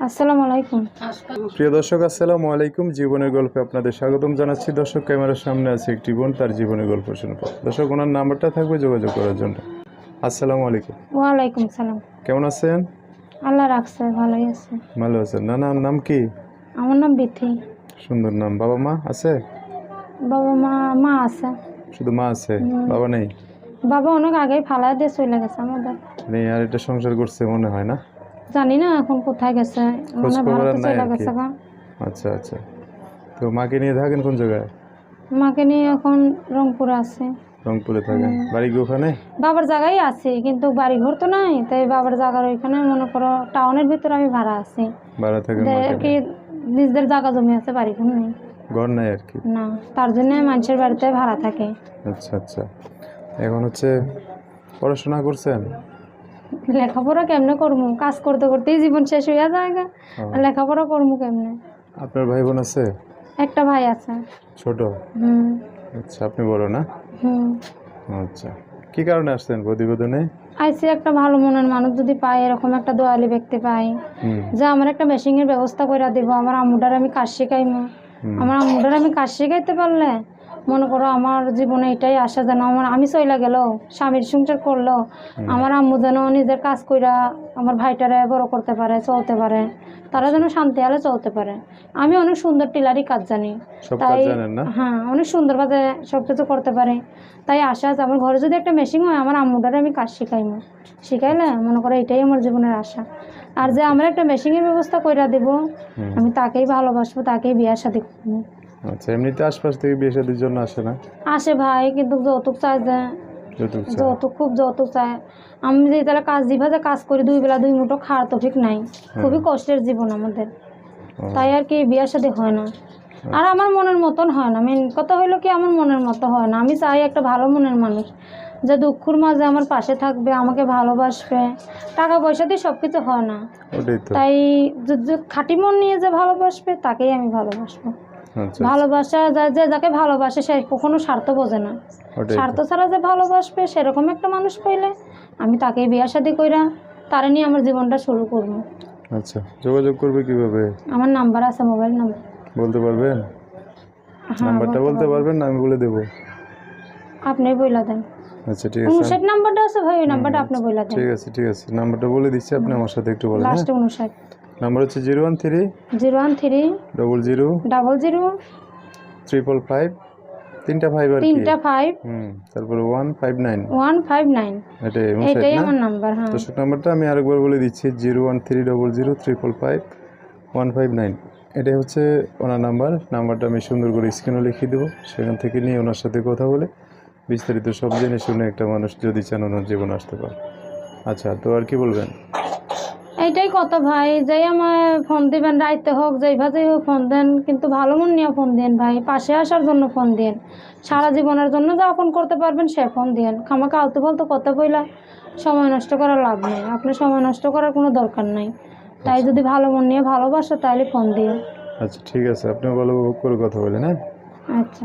আসসালামু আলাইকুম। প্রিয় দর্শক আসসালামু আলাইকুম। জীবনের গল্পে আপনাদের স্বাগতম জানাচ্ছি। দর্শক ক্যামেরার সামনে আছে একটি বোন তার জীবনের গল্প শুনব। দর্শক ওনার নাম্বারটা থাকবে যোগাযোগ করার জন্য। আসসালামু আলাইকুম। ওয়ালাইকুম সালাম। কেমন আছেন? আল্লাহ রাখছে ভালোই আছে। ভালো আছেন। না না নাম কি? আমার নাম বিথি। সুন্দর নাম। বাবা মা আছে? বাবা মা মা আছে। শুধু মা আছে? বাবা নেই? বাবা অনেক আগেই ফালা দিয়ে চলে গেছে আমাদের। নেই আর এটা সংসার করছে মনে হয় না? জানি না এখন কোথায় গেছে। মানে ভারতে চলে গেছে। আচ্ছা আচ্ছা। তো মাকে নিয়ে থাকেন কোন জায়গায়? মাকে নিয়ে এখন রংপুরে আছে। রংপুরে থাকেন। বাড়ি ওখানে? বাবার জায়গায় আছে কিন্তু বাড়ি ঘর তো নাই তাই বাবার জায়গার ওইখানে মনে করো টাউনের ভিতরে আমি ভাড়া আছি। ভাড়া থাকেন আর কি। নিজেদের জায়গা জমি আছে বাড়ি ঘর নেই। ঘর নাই আর কি? না তার জন্য মানুষের বাড়িতে ভাড়া থাকে। আচ্ছা আচ্ছা। এখন হচ্ছে পড়াশোনা করছেন? লেখাপড়া কেমনে করব কাজ করতে করতেই জীবন শেষ হইয়া যায় আর লেখাপড়া করব কেমনে? আপনার ভাই বোন আছে? একটা ভাই আছে। ছোট? হুম। আচ্ছা আপনি বড় না? হুম। আচ্ছা কি কারণে আসছেন প্রতিবেদনে? আইসি একটা ভালো মনের মানুষ যদি পাই এরকম একটা দোয়ালি ব্যক্তি পাই যে আমার একটা মেশিনের ব্যবস্থা করে দিব আমার আম্মুটার আমি কাজ শেখাইমু। আমার আম্মুটার আমি কাজ শেখাইতে পারলে মনে করো আমার জীবনে এটাই আশা যেন আমার আমি চইলা গেল স্বামীর সংসার করল আমার আম্মু যেন নিজের কাজ কইরা আমার ভাইটারে বড় করতে পারে চলতে পারে। তারা যেন শান্তি আলে চলতে পারে। আমি অনেক সুন্দর টেলারি কাজ জানি। তাই হ্যাঁ অনেক সুন্দরভাবে সব কিছু করতে পারি। তাই আশা আছে আমার ঘরে যদি একটা মেশিন হয় আমার আম্মুটারে আমি কাজ শিখাইমু। শিখাইলে মনে করো এটাই আমার জীবনের আশা। আর যে আমরা একটা মেশিনের ব্যবস্থা কইরা দেব আমি তাকেই ভালোবাসবো তাকেই বিয়ার সাথে করব। আচ্ছা এমনিতে আশপাশ থেকে বিয়ে শাদির জন্য আসে না? আসে ভাই কিন্তু যৌতুক চাই যে। যৌতুক চায়। যৌতুক খুব যৌতুক চাই আমি যে তাহলে কাজ দিবা যে কাজ করি দুই বেলা দুই মুঠো খাওয়ার তো ঠিক নাই। খুবই কষ্টের জীবন আমাদের। ও, তাই আর কি বিয়ার সাথে হয় না। আর আমার মনের মতন হয় না। মেন কথা হইল কি আমার মনের মতো হয় না। আমি চাই একটা ভালো মনের মানুষ। যে দুঃখর মাঝে আমার পাশে থাকবে আমাকে ভালোবাসবে। টাকা পয়সা দিয়ে সব কিছু হয় না। ওটাই তো। তাই যে- যে খাঁটি মন নিয়ে যে ভালোবাসবে তাকেই আমি ভালোবাসবো। ভালোবাসা যা- যে যাকে ভালোবাসে সে কখনো স্বার্থ বোঝে না। স্বার্থ ছাড়া যে ভালোবাসবে সেরকম একটা মানুষ পাইলে আমি তাকেই বিয়া শাদি কইরা তারে নিয়ে আমার জীবনটা শুরু করব। আচ্ছা যোগাযোগ করবে কীভাবে? আমার নাম্বার আছে মোবাইল নাম্বার। বলতে পারবেন? হ্যাঁ নাম্বারটা বলতে পারবেন না আমি বলে দেবো। আপনি বইলা দেন। আচ্ছা ঠিক আছে। উনষাট নাম্বারটা আছে ভাই ওই নাম্বারটা আপনি বইলা দেন। ঠিক আছে ঠিক আছে। নাম্বারটা বলে দিচ্ছি আপনি আমার সাথে একটু বলেন হ্যাঁ? লাস্টে উনষাট। নাম্বার হচ্ছে zero one three zero one three double zero double zero triple five তিনটা ফাইভ আর কি? তিনটা ফাইভ হুম তারপরে one five nine one five nine এটাই এটাই আমার নাম্বার হ্যাঁ। দর্শক নাম্বারটা আমি আরেকবার বলে দিচ্ছি zero one three double zero triple five one five nine এটাই হচ্ছে ওনার নাম্বার নাম্বারটা আমি সুন্দর করে স্ক্রিনে লিখিয়ে দেবো। সেখান থেকে নিয়ে ওনার সাথে কথা বলে বিস্তারিত সব জেনে শুনে একটা মানুষ যদি চান ওনার জীবন আসতে পারে। আচ্ছা তো আর কি বলবেন? এইটাই কথা ভাই যাই আমার ফোন দিবেন রাইতে হোক যেই ভাজেই হোক ফোন দেন কিন্তু ভালো মন নিয়ে ফোন দেন ভাই পাশে আসার জন্য ফোন দেন। সারা জীবনের জন্য যা ফোন করতে পারবেন সে ফোন দেন। খামাকে আলতু ফালতু কথা বইলা সময় নষ্ট করার লাভ নেই আপনি সময় নষ্ট করার কোনো দরকার নাই। তাই যদি ভালো মন নিয়ে ভালোবাসো তাহলে ফোন দিও আচ্ছা ঠিক আছে আপনি ভালো করে কথা বলেন হ্যাঁ? আচ্ছা।